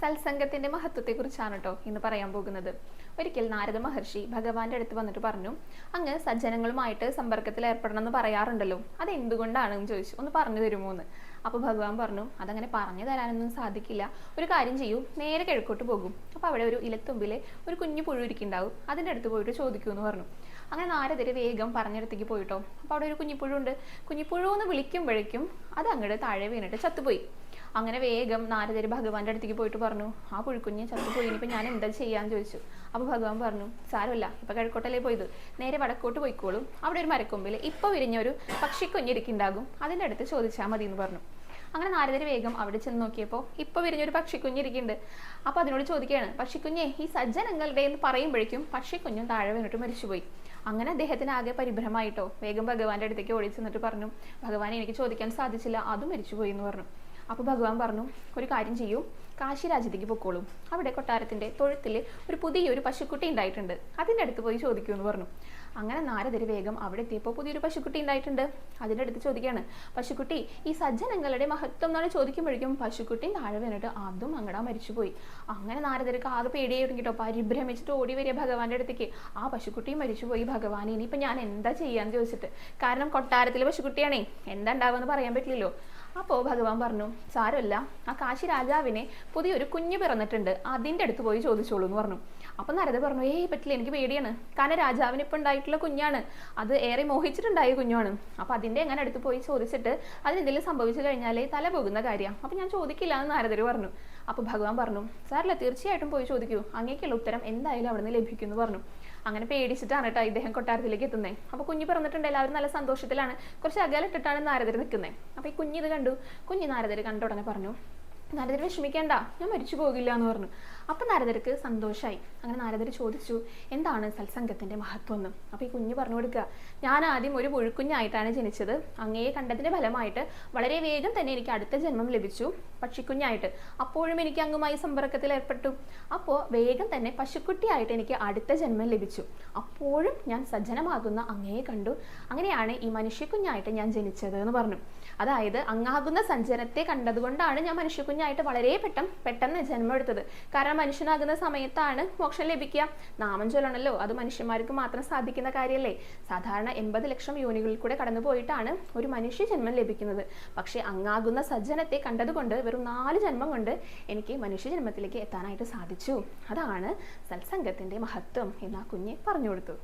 സത്സംഗത്തിന്റെ മഹത്വത്തെക്കുറിച്ചാണ് കേട്ടോ ഇന്ന് പറയാൻ പോകുന്നത്. ഒരിക്കൽ നാരദ മഹർഷി ഭഗവാന്റെ അടുത്ത് വന്നിട്ട് പറഞ്ഞു അങ്ങ് സജ്ജനങ്ങളുമായിട്ട് സമ്പർക്കത്തിൽ ഏർപ്പെടണം എന്ന് പറയാറുണ്ടല്ലോ. അത് എന്തുകൊണ്ടാണെന്ന് ചോദിച്ചു. ഒന്ന് പറഞ്ഞു തരുമോ എന്ന് അപ്പോൾ ഭഗവാൻ പറഞ്ഞു അതങ്ങനെ പറഞ്ഞു തരാനൊന്നും സാധിക്കില്ല. ഒരു കാര്യം ചെയ്യൂ നേരെ കിഴക്കോട്ട് പോകും. അപ്പോൾ അവിടെ ഒരു ഇലത്തുമ്പിൽ ഒരു കുഞ്ഞു പുഴുവിരിക്കുണ്ടാവും അതിന്റെ അടുത്ത് പോയിട്ട് ചോദിക്കൂ എന്ന് പറഞ്ഞു. അങ്ങനെ നാരദര് വേഗം പറഞ്ഞിടത്തേക്ക് പോയിട്ടോ. അപ്പോൾ അവിടെ ഒരു കുഞ്ഞിപ്പുഴു ഉണ്ട്. കുഞ്ഞിപ്പുഴു എന്ന് വിളിക്കുമ്പോഴേക്കും അത് അങ്ങോട്ട് താഴെ വീണിട്ട് ചത്തുപോയി. അങ്ങനെ വേഗം നാരദര് ഭഗവാന്റെ അടുത്തേക്ക് പോയിട്ട് പറഞ്ഞു ആ പുഴുക്കുഞ്ഞ് ചത്തുപോയി ഇനിയിപ്പോൾ ഞാൻ എന്താ ചെയ്യാന്ന് ചോദിച്ചു. അപ്പോൾ ഭഗവാൻ പറഞ്ഞു സാരമില്ല ഇപ്പൊ കിഴക്കോട്ടല്ലേ പോയത്. നേരെ വടക്കോട്ട് പോയിക്കോളും. അവിടെ ഒരു മരക്കൊമ്പിൽ ഇപ്പോൾ വിരിഞ്ഞൊരു പക്ഷിക്കുഞ്ഞിരിക്കുണ്ടാകും അതിന്റെ അടുത്ത് ചോദിച്ചാൽ മതി എന്ന് പറഞ്ഞു. അങ്ങനെ നാരദര് വേഗം അവിടെ ചെന്ന് നോക്കിയപ്പോൾ ഇപ്പോൾ വിരിഞ്ഞൊരു പക്ഷിക്കുഞ്ഞിരിക്കുന്നുണ്ട്. അപ്പോൾ അതിനോട് ചോദിക്കുകയാണ് പക്ഷിക്കുഞ്ഞെ ഈ സജ്ജനങ്ങളുടെ എന്ന് പറയുമ്പോഴേക്കും പക്ഷിക്കുഞ്ഞും താഴെ വീണിട്ട് മരിച്ചുപോയി. അങ്ങനെ അദ്ദേഹത്തിന് ആകെ പരിഭ്രമായിട്ടോ വേഗം ഭഗവാന്റെ അടുത്തേക്ക് ഓടി ചെന്നിട്ട് പറഞ്ഞു ഭഗവാനെ എനിക്ക് ചോദിക്കാൻ സാധിച്ചില്ല അതും മരിച്ചുപോയി എന്ന് പറഞ്ഞു. അപ്പോൾ ഭഗവാൻ പറഞ്ഞു ഒരു കാര്യം ചെയ്യൂ. കാശി രാജ്യത്തേക്ക് പൊക്കോളൂ. അവിടെ കൊട്ടാരത്തിന്റെ തൊഴുത്തിൽ ഒരു പുതിയൊരു പശുക്കുട്ടി ഉണ്ടായിട്ടുണ്ട്. അതിന്റെ അടുത്ത് പോയി ചോദിക്കൂ എന്ന് പറഞ്ഞു. അങ്ങനെ നാരദര് വേഗം അവിടെ എത്തിയപ്പോൾ പുതിയൊരു പശുക്കുട്ടി ഉണ്ടായിട്ടുണ്ട്. അതിന്റെ അടുത്ത് ചോദിക്കുകയാണ് പശുക്കുട്ടി ഈ സജ്ജനങ്ങളുടെ മഹത്വം എന്നാണ് ചോദിക്കുമ്പോഴേക്കും പശുക്കുട്ടി താഴെ വീണിട്ട് അതും അങ്ങടാ മരിച്ചുപോയി. അങ്ങനെ നാരദർക്ക് ആകെ പേടിയായി തുടങ്ങിട്ടോ. പരിഭ്രമിച്ചിട്ട് ഓടി വരിക ഭഗവാന്റെ അടുത്തേക്ക്. ആ പശുക്കുട്ടി മരിച്ചുപോയി ഭഗവാൻ ഇനിയിപ്പോൾ ഞാൻ എന്താ ചെയ്യാന്ന് ചോദിച്ചിട്ട്? കാരണം കൊട്ടാരത്തിലെ പശുക്കുട്ടിയാണേ എന്താ ഉണ്ടാവുമെന്ന് പറയാൻ പറ്റില്ലല്ലോ. അപ്പോൾ ഭഗവാൻ പറഞ്ഞു സാരമല്ല ആ കാശി രാജാവിനെ പുതിയൊരു കുഞ്ഞ് പിറന്നിട്ടുണ്ട് അതിന്റെ അടുത്ത് പോയി ചോദിച്ചോളൂ എന്ന് പറഞ്ഞു. അപ്പം നരത പറഞ്ഞു ഏയ് പറ്റില്ല എനിക്ക് പേടിയാണ്. കാരണം രാജാവിന് ഇപ്പം ഉണ്ടായിട്ടുള്ള കുഞ്ഞാണ്. അത് ഏറെ മോഹിച്ചിട്ടുണ്ടായ കുഞ്ഞാണ്. അപ്പം അതിന്റെ എങ്ങനെ അടുത്ത് പോയി ചോദിച്ചിട്ട് അതിന് എന്തെങ്കിലും സംഭവിച്ചു കഴിഞ്ഞാലേ തല പോകുന്ന കാര്യമാണ്. അപ്പം ഞാൻ ചോദിക്കില്ല എന്ന് നാരദർ പറഞ്ഞു. അപ്പോൾ ഭഗവാൻ പറഞ്ഞു സാറില്ല തീർച്ചയായിട്ടും പോയി ചോദിക്കൂ. അങ്ങേക്കുള്ള ഉത്തരം എന്തായാലും അവിടെ നിന്ന് ലഭിക്കും പറഞ്ഞു. അങ്ങനെ പേടിച്ചിട്ടാണ് കേട്ടോ ഇദ്ദേഹം കൊട്ടാരത്തിലേക്ക് എത്തുന്നത് അപ്പോൾ കുഞ്ഞ് പറഞ്ഞിട്ടുണ്ട് എല്ലാവരും നല്ല സന്തോഷത്തിലാണ്. കുറച്ച് അകലിട്ടിട്ടാണ് നാരദർ നിൽക്കുന്നത് അപ്പോൾ ഈ കുഞ്ഞ് ഇത് കണ്ടു. കുഞ്ഞ് നാരദർ കണ്ട ഉടനെ പറഞ്ഞു നാരദർ വിഷമിക്കേണ്ട ഞാൻ മരിച്ചു പോകില്ല എന്ന് പറഞ്ഞു. അപ്പം നാരദർക്ക് സന്തോഷമായി അങ്ങനെ നാരദർ ചോദിച്ചു എന്താണ് സത്സംഗത്തിന്റെ മഹത്വം എന്ന്? അപ്പോൾ ഈ കുഞ്ഞ് പറഞ്ഞു കൊടുക്കുക ഞാൻ ആദ്യം ഒരു പുഴുക്കുഞ്ഞായിട്ടാണ് ജനിച്ചത്. അങ്ങയെ കണ്ടതിന്റെ ഫലമായിട്ട് വളരെ വേഗം തന്നെ എനിക്ക് അടുത്ത ജന്മം ലഭിച്ചു പക്ഷിക്കുഞ്ഞായിട്ട്. അപ്പോഴും എനിക്ക് അങ്ങുമായി സമ്പർക്കത്തിൽ ഏർപ്പെട്ടു. അപ്പോൾ വേഗം തന്നെ പശുക്കുട്ടിയായിട്ട് എനിക്ക് അടുത്ത ജന്മം ലഭിച്ചു. അപ്പോഴും ഞാൻ സജ്ജനമാകുന്ന അങ്ങയെ കണ്ടു. അങ്ങനെയാണ് ഈ മനുഷ്യക്കുഞ്ഞായിട്ട് ഞാൻ ജനിച്ചത് എന്ന് പറഞ്ഞു. അതായത് അങ്ങാകുന്ന സഞ്ചനത്തെ കണ്ടതുകൊണ്ടാണ് ഞാൻ മനുഷ്യക്കുഞ്ഞായിട്ട് വളരെ പെട്ടെന്ന് പെട്ടെന്ന് ജന്മമെടുത്തത്. കാരണം മനുഷ്യനാകുന്ന സമയത്താണ് മോക്ഷം ലഭിക്കുക. നാമം ചൊല്ലണമല്ലോ അത് മനുഷ്യന്മാർക്ക് മാത്രം സാധിക്കുന്ന കാര്യമല്ലേ സാധാരണ എൺപത് ലക്ഷം യോനികളിൽ കൂടെ കടന്നു പോയിട്ടാണ് ഒരു മനുഷ്യ ജന്മം ലഭിക്കുന്നത്. പക്ഷേ അങ്ങാകുന്ന സജ്ജനത്തെ കണ്ടതുകൊണ്ട് വെറും നാല് ജന്മം കൊണ്ട് എനിക്ക് മനുഷ്യ ജന്മത്തിലേക്ക് എത്താനായിട്ട് സാധിച്ചു. അതാണ് സത്സംഗത്തിന്റെ മഹത്വം എന്ന് ആ കുഞ്ഞ് പറഞ്ഞു കൊടുത്തു.